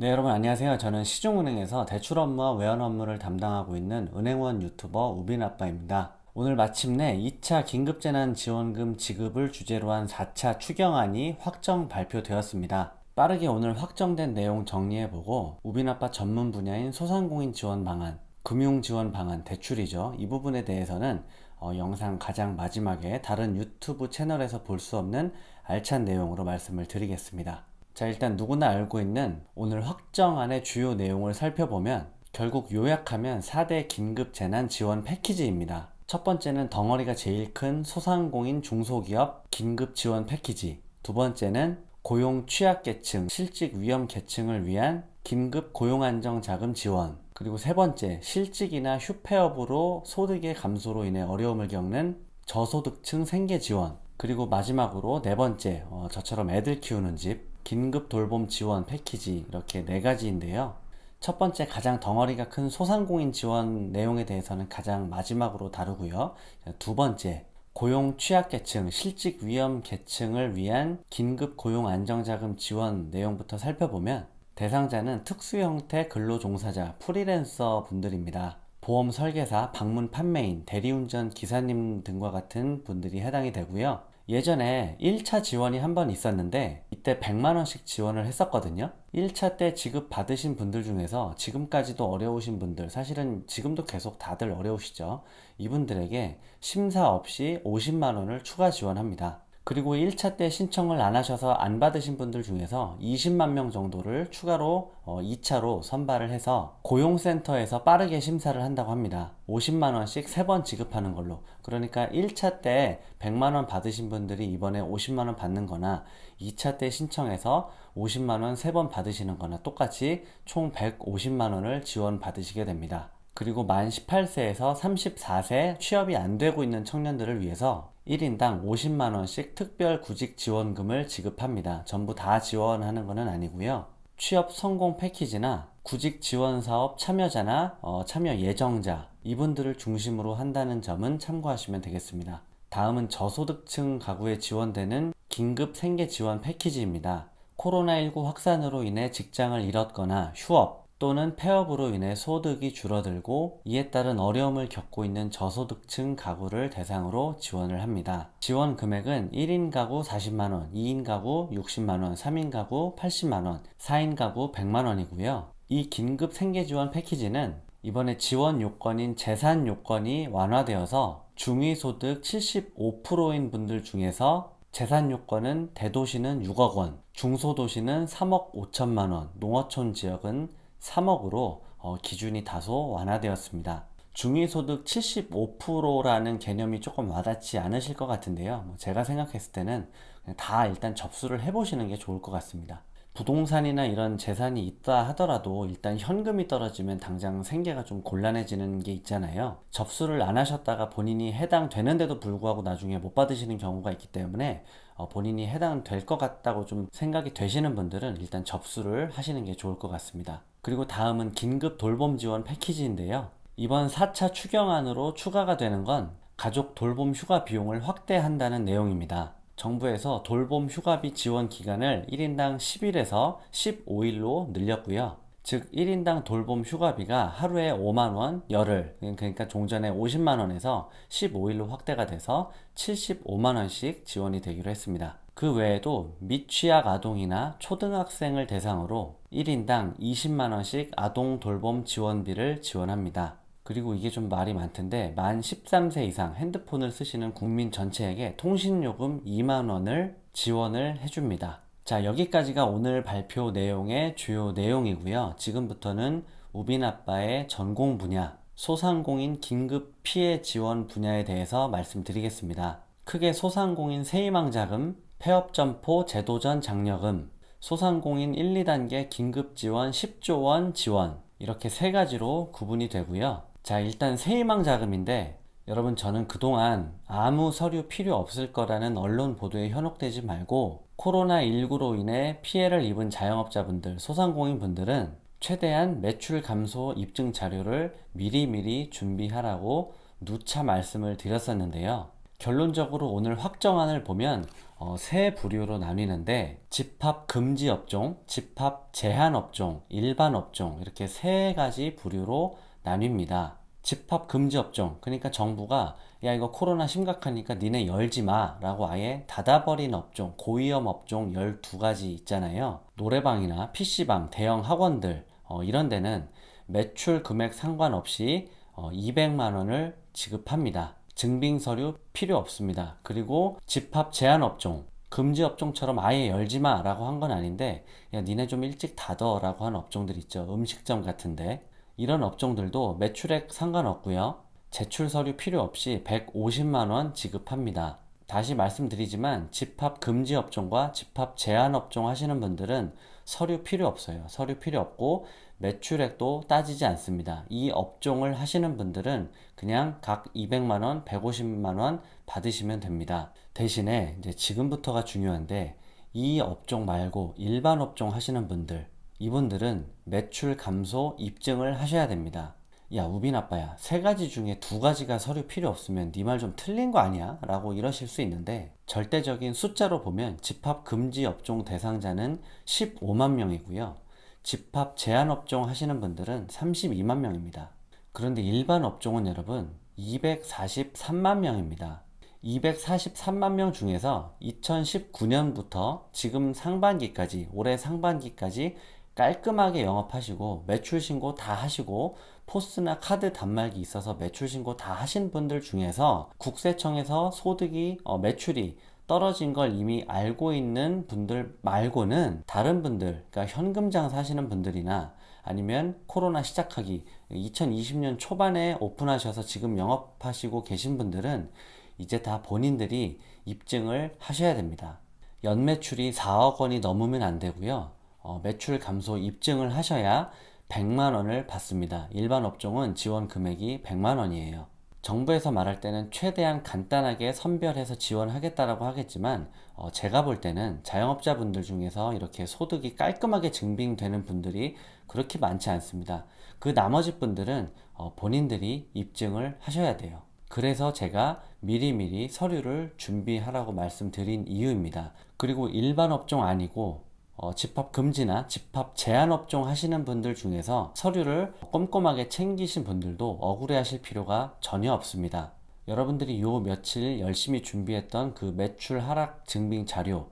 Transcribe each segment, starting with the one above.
네, 여러분 안녕하세요. 저는 시중은행에서 대출 업무와 외환 업무를 담당하고 있는 은행원 유튜버 우빈 아빠입니다. 오늘 마침내 2차 긴급재난지원금 지급을 주제로 한 4차 추경안이 확정 발표되었습니다. 빠르게 오늘 확정된 내용 정리해보고 우빈 아빠 전문 분야인 소상공인 지원 방안, 금융 지원 방안, 대출이죠. 이 부분에 대해서는 어, 영상 가장 마지막에 다른 유튜브 채널에서 볼 수 없는 알찬 내용으로 말씀을 드리겠습니다. 자, 일단 누구나 알고 있는 오늘 확정안의 주요 내용을 살펴보면 결국 요약하면 4대 긴급 재난 지원 패키지입니다. 첫 번째는 덩어리가 제일 큰 소상공인 중소기업 긴급 지원 패키지. 두 번째는 고용 취약계층, 실직 위험 계층을 위한 긴급 고용안정자금 지원. 그리고 세 번째, 실직이나 휴폐업으로 소득의 감소로 인해 어려움을 겪는 저소득층 생계 지원. 그리고 마지막으로 네 번째, 어, 저처럼 애들 키우는 집, 긴급 돌봄 지원 패키지 이렇게 네 가지인데요. 첫 번째 가장 덩어리가 큰 소상공인 지원 내용에 대해서는 가장 마지막으로 다루고요. 두 번째, 고용 취약계층, 실직 위험 계층을 위한 긴급 고용 안정자금 지원 내용부터 살펴보면 대상자는 특수 형태 근로 종사자, 프리랜서 분들입니다. 보험 설계사, 방문 판매인, 대리운전 기사님 등과 같은 분들이 해당이 되고요. 예전에 1차 지원이 한 번 있었는데 이때 100만원씩 지원을 했었거든요. 1차 때 지급 받으신 분들 중에서 지금까지도 어려우신 분들, 사실은 지금도 계속 다들 어려우시죠. 이분들에게 심사 없이 50만원을 추가 지원합니다. 그리고 1차 때 신청을 안 하셔서 안 받으신 분들 중에서 20만 명 정도를 추가로 2차로 선발을 해서 고용센터에서 빠르게 심사를 한다고 합니다. 50만 원씩 3번 지급하는 걸로. 그러니까 1차 때 100만 원 받으신 분들이 이번에 50만 원 받는 거나 2차 때 신청해서 50만 원 3번 받으시는 거나 똑같이 총 150만 원을 지원 받으시게 됩니다. 그리고 만 18세에서 34세 취업이 안 되고 있는 청년들을 위해서 1인당 50만 원씩 특별 구직 지원금을 지급합니다. 전부 다 지원하는 것은 아니고요. 취업 성공 패키지나 구직 지원 사업 참여자나 어, 참여 예정자 이분들을 중심으로 한다는 점은 참고하시면 되겠습니다. 다음은 저소득층 가구에 지원되는 긴급 생계 지원 패키지입니다. 코로나19 확산으로 인해 직장을 잃었거나 휴업, 또는 폐업으로 인해 소득이 줄어들고 이에 따른 어려움을 겪고 있는 저소득층 가구를 대상으로 지원을 합니다. 지원 금액은 1인 가구 40만원, 2인 가구 60만원, 3인 가구 80만원, 4인 가구 100만원이고요. 이 긴급 생계 지원 패키지는 이번에 지원 요건인 재산 요건이 완화되어서 중위소득 75%인 분들 중에서 재산 요건은 대도시는 6억 원, 중소도시는 3억 5천만 원, 농어촌 지역은 3억으로 어, 기준이 다소 완화되었습니다. 중위소득 75%라는 개념이 조금 와닿지 않으실 것 같은데요. 뭐 제가 생각했을 때는 다 일단 접수를 해보시는 게 좋을 것 같습니다. 부동산이나 이런 재산이 있다 하더라도 일단 현금이 떨어지면 당장 생계가 좀 곤란해지는 게 있잖아요. 접수를 안 하셨다가 본인이 해당되는데도 불구하고 나중에 못 받으시는 경우가 있기 때문에 어, 본인이 해당될 것 같다고 좀 생각이 되시는 분들은 일단 접수를 하시는 게 좋을 것 같습니다. 그리고 다음은 긴급 돌봄 지원 패키지인데요. 이번 4차 추경안으로 추가가 되는 건 가족 돌봄 휴가 비용을 확대한다는 내용입니다. 정부에서 돌봄 휴가비 지원 기간을 1인당 10일에서 15일로 늘렸고요. 즉 1인당 돌봄 휴가비가 하루에 5만원, 열흘, 그러니까 종전에 50만원에서 15일로 확대가 돼서 75만원씩 지원이 되기로 했습니다. 그 외에도 미취학 아동이나 초등학생을 대상으로 1인당 20만원씩 아동 돌봄 지원비를 지원합니다. 그리고 이게 좀 말이 많던데 만 13세 이상 핸드폰을 쓰시는 국민 전체에게 통신요금 2만원을 지원을 해줍니다. 자, 여기까지가 오늘 발표 내용의 주요 내용이고요. 지금부터는 우빈 아빠의 전공 분야, 소상공인 긴급 피해 지원 분야에 대해서 말씀드리겠습니다. 크게 소상공인 세희망 자금, 폐업 점포 제도전 장려금, 소상공인 1, 2단계 긴급 지원 10조 원 지원 이렇게 세 가지로 구분이 되고요. 자, 일단 세희망 자금인데 여러분 저는 그동안 아무 서류 필요 없을 거라는 언론 보도에 현혹되지 말고 코로나19로 인해 피해를 입은 자영업자분들, 소상공인 분들은 최대한 매출 감소 입증 자료를 미리미리 준비하라고 누차 말씀을 드렸었는데요. 결론적으로 오늘 확정안을 보면 어, 세 부류로 나뉘는데 집합 금지 업종, 집합 제한 업종, 일반 업종 이렇게 세 가지 부류로 나뉩니다. 집합 금지 업종. 그러니까 정부가 야 이거 코로나 심각하니까 니네 열지 마라고 아예 닫아버린 업종 고위험 업종 12가지 있잖아요. 노래방이나 PC방 대형 학원들 어, 이런 데는 매출 금액 상관없이 어, 200만 원을 지급합니다. 증빙 서류 필요 없습니다. 그리고 집합 제한 업종 금지 업종처럼 아예 열지 마라고 한 건 아닌데 야 니네 좀 일찍 닫어라고 한 업종들 있죠. 음식점 같은데 이런 업종들도 매출액 상관없고요. 제출 서류 필요 없이 150만 원 지급합니다. 다시 말씀드리지만 집합 금지 업종과 집합 제한 업종 하시는 분들은 서류 필요 없어요. 서류 필요 없고 매출액도 따지지 않습니다. 이 업종을 하시는 분들은 그냥 각 200만 원, 150만 원 받으시면 됩니다. 대신에 이제 지금부터가 중요한데 이 업종 말고 일반 업종 하시는 분들 이분들은 매출 감소 입증을 하셔야 됩니다. 야, 우빈 아빠야. 세 가지 중에 두 가지가 서류 필요 없으면 네 말 좀 틀린 거 아니야? 라고 이러실 수 있는데 절대적인 숫자로 보면 집합 금지 업종 대상자는 15만 명이고요. 집합 제한 업종 하시는 분들은 32만 명입니다. 그런데 일반 업종은 여러분 243만 명입니다. 243만 명 중에서 2019년부터 지금 상반기까지, 올해 상반기까지 깔끔하게 영업하시고 매출 신고 다 하시고 포스나 카드 단말기 있어서 매출 신고 다 하신 분들 중에서 국세청에서 소득이 어, 매출이 떨어진 걸 이미 알고 있는 분들 말고는 다른 분들 그러니까 현금 장사하시는 분들이나 아니면 코로나 시작하기 2020년 초반에 오픈하셔서 지금 영업하시고 계신 분들은 이제 다 본인들이 입증을 하셔야 됩니다. 연매출이 4억 원이 넘으면 안 되고요. 어, 매출 감소 입증을 하셔야 100만 원을 받습니다. 일반 업종은 지원 금액이 100만 원이에요. 정부에서 말할 때는 최대한 간단하게 선별해서 지원하겠다라고 하겠지만 어, 제가 볼 때는 자영업자분들 중에서 이렇게 소득이 깔끔하게 증빙되는 분들이 그렇게 많지 않습니다. 그 나머지 분들은 어, 본인들이 입증을 하셔야 돼요. 그래서 제가 미리미리 서류를 준비하라고 말씀드린 이유입니다. 그리고 일반 업종 아니고 어, 집합 금지나 집합 제한 업종 하시는 분들 중에서 서류를 꼼꼼하게 챙기신 분들도 억울해 하실 필요가 전혀 없습니다. 여러분들이 요 며칠 열심히 준비했던 그 매출 하락 증빙 자료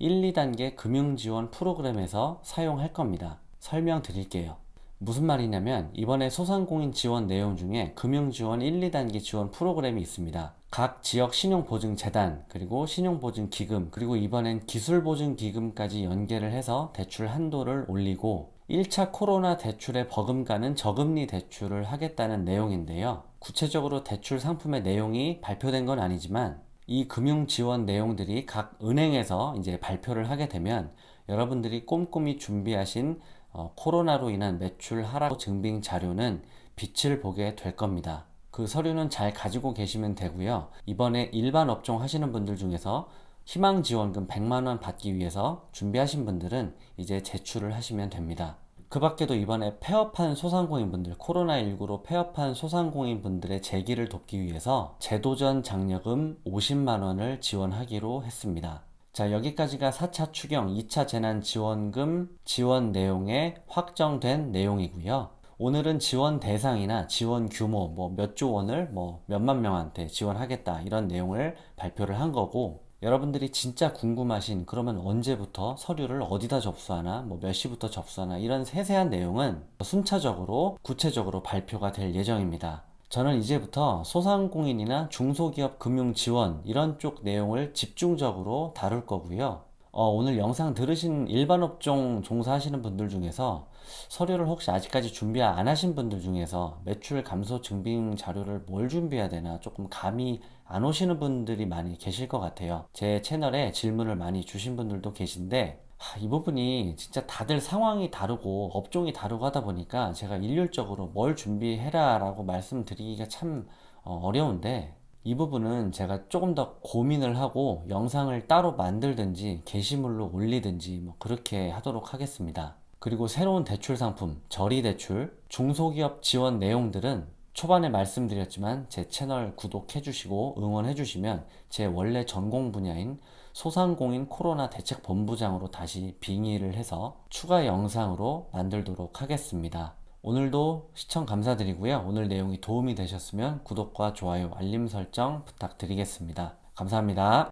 1, 2단계 금융 지원 프로그램에서 사용할 겁니다. 설명드릴게요. 무슨 말이냐면 이번에 소상공인 지원 내용 중에 금융 지원 1, 2단계 지원 프로그램이 있습니다. 각 지역 신용보증재단 그리고 신용보증기금 그리고 이번엔 기술보증기금까지 연계를 해서 대출 한도를 올리고 1차 코로나 대출에 버금가는 저금리 대출을 하겠다는 내용인데요. 구체적으로 대출 상품의 내용이 발표된 건 아니지만 이 금융 지원 내용들이 각 은행에서 이제 발표를 하게 되면 여러분들이 꼼꼼히 준비하신 어, 코로나로 인한 매출 하락 증빙 자료는 빛을 보게 될 겁니다. 그 서류는 잘 가지고 계시면 되고요. 이번에 일반 업종 하시는 분들 중에서 희망 지원금 100만원 받기 위해서 준비하신 분들은 이제 제출을 하시면 됩니다. 그 밖에도 이번에 폐업한 소상공인분들, 코로나19로 폐업한 소상공인분들의 재기를 돕기 위해서 제도전 장려금 50만원을 지원하기로 했습니다. 자, 여기까지가 4차 추경 2차 재난지원금 지원 내용의 확정된 내용이고요. 오늘은 지원 대상이나 지원 규모 뭐 몇 조 원을 뭐 몇만 명한테 지원하겠다 이런 내용을 발표를 한 거고 여러분들이 진짜 궁금하신 그러면 언제부터 서류를 어디다 접수하나 뭐 몇 시부터 접수하나 이런 세세한 내용은 순차적으로 구체적으로 발표가 될 예정입니다. 저는 이제부터 소상공인이나 중소기업 금융 지원 이런 쪽 내용을 집중적으로 다룰 거고요. 어, 오늘 영상 들으신 일반 업종 종사하시는 분들 중에서 서류를 혹시 아직까지 준비 안 하신 분들 중에서 매출 감소 증빙 자료를 뭘 준비해야 되나 조금 감이 안 오시는 분들이 많이 계실 것 같아요. 제 채널에 질문을 많이 주신 분들도 계신데 하, 이 부분이 진짜 다들 상황이 다르고 업종이 다르고 하다 보니까 제가 일률적으로 뭘 준비해라 라고 말씀드리기가 참 어, 어려운데 이 부분은 제가 조금 더 고민을 하고 영상을 따로 만들든지 게시물로 올리든지 뭐 그렇게 하도록 하겠습니다. 그리고 새로운 대출 상품, 저리 대출, 중소기업 지원 내용들은 초반에 말씀드렸지만 제 채널 구독해 주시고 응원해 주시면 제 원래 전공 분야인 소상공인 코로나 대책 본부장으로 다시 빙의를 해서 추가 영상으로 만들도록 하겠습니다. 오늘도 시청 감사드리고요. 오늘 내용이 도움이 되셨으면 구독과 좋아요, 알림 설정 부탁드리겠습니다. 감사합니다.